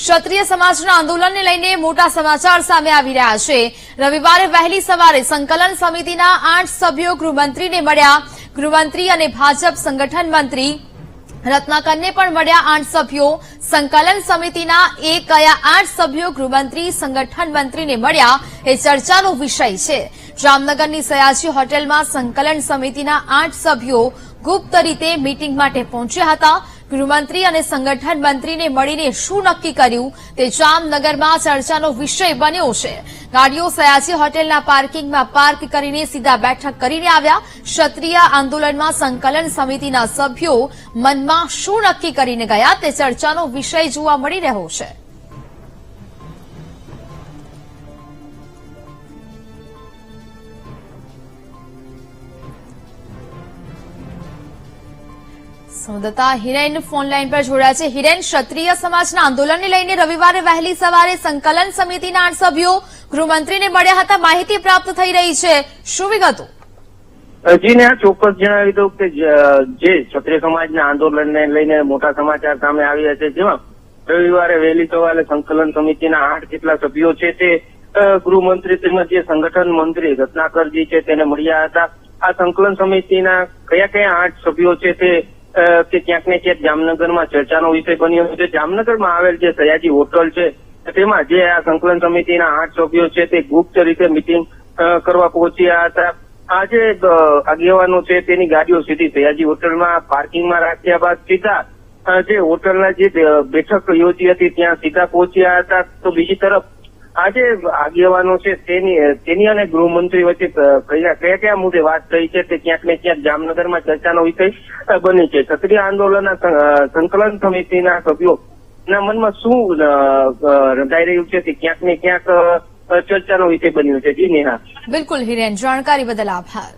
ક્ષત્રિય સમાજના આંદોલનને લઈને મોટા સમાચાર સામે આવી રહ્યા છે. રવિવારે વહેલી સવારે સંકલન સમિતિના આઠ સભ્યો ગૃહમંત્રીને મળ્યા. ગૃહમંત્રી અને ભાજપ સંગઠન મંત્રી રત્નાકરને પણ મળ્યા આઠ સભ્યો. સંકલન સમિતિના એ કયા આઠ સભ્યો ગૃહમંત્રી, સંગઠન મંત્રીને મળ્યા એ ચર્ચાનો વિષય છે. જામનગરની સયાજી હોટેલમાં સંકલન સમિતિના આઠ સભ્યો ગુપ્ત રીતે મીટિંગ માટે પહોંચ્યા હતા. ગૃહમંત્રી અને સંગઠન મંત્રીને મળીને શું નક્કી કર્યું તે જામનગરમાં ચર્ચાનો વિષય બન્યો છે. ગાડીઓ સયાજી હોટેલના પાર્કિંગમાં પાર્ક કરીને સીધા બેઠક કરીને આવ્યા. ક્ષત્રિય આંદોલનમાં સંકલન સમિતિના સભ્યો મનમાં શું નક્કી કરીને ગયા તે ચર્ચાનો વિષય જોવા મળી રહ્યો છે. સંવાદદાતા હિરેન ફોનલાઈન પર જોડાયા છે. હિરેન, ક્ષત્રિય સમાજના આંદોલનને લઈને રવિવારે વહેલી સવારે સંકલન સમિતિના આઠ સભ્યો ગૃહમંત્રીને મળ્યા હતા. માહિતી પ્રાપ્ત થઈ રહી છે. શું વિગતો? જીને આ ચોક્કસ જણાવી દઉં કે જે ક્ષત્રિય સમાજના આંદોલનને લઈને મોટા સમાચાર સામે આવ્યા છે. જેમાં રવિવારે વહેલી સવારે સંકલન સમિતિના આઠ જેટલા સભ્યો છે તે ગૃહમંત્રી તેમજ જે સંગઠન મંત્રી રત્નાકરજી છે, તેને મળ્યા હતા. આ સંકલન સમિતિના કયા કયા આઠ સભ્યો છે તે કે ક્યાંક ને ક્યાંક જામનગરમાં ચર્ચાનો વિષય બન્યો છે. જામનગરમાં આવેલ જે સયાજી હોટલ છે, તેમાં જે આ સંકલન સમિતિના આઠ સભ્યો છે, તે ગુપ્ત રીતે મિટિંગ કરવા પહોંચ્યા હતા. આજે જે આગેવાનો છે, તેની ગાડીઓ સીધી સયાજી હોટલમાં પાર્કિંગમાં રાખ્યા બાદ સીધા જે હોટલના જે બેઠક યોજી હતી, ત્યાં સીધા પહોંચ્યા હતા. તો બીજી તરફ આજે આગેવાનો છે, તેની તેની અને ગૃહમંત્રી વચ્ચે કયા કયા મુદ્દે વાત થઈ છે તે ક્યાંક ને ક્યાંક જામનગરમાં ચર્ચાનો વિષય બની છે. ક્ષત્રિય આંદોલનના સંકલન સમિતિના સભ્યો ના મનમાં શું રંધાઈ રહ્યું છે તે ક્યાંક ને ક્યાંક ચર્ચાનો વિષય બન્યો છે. જી નેહા. બિલકુલ હિરેન, જાણકારી બદલ આભાર.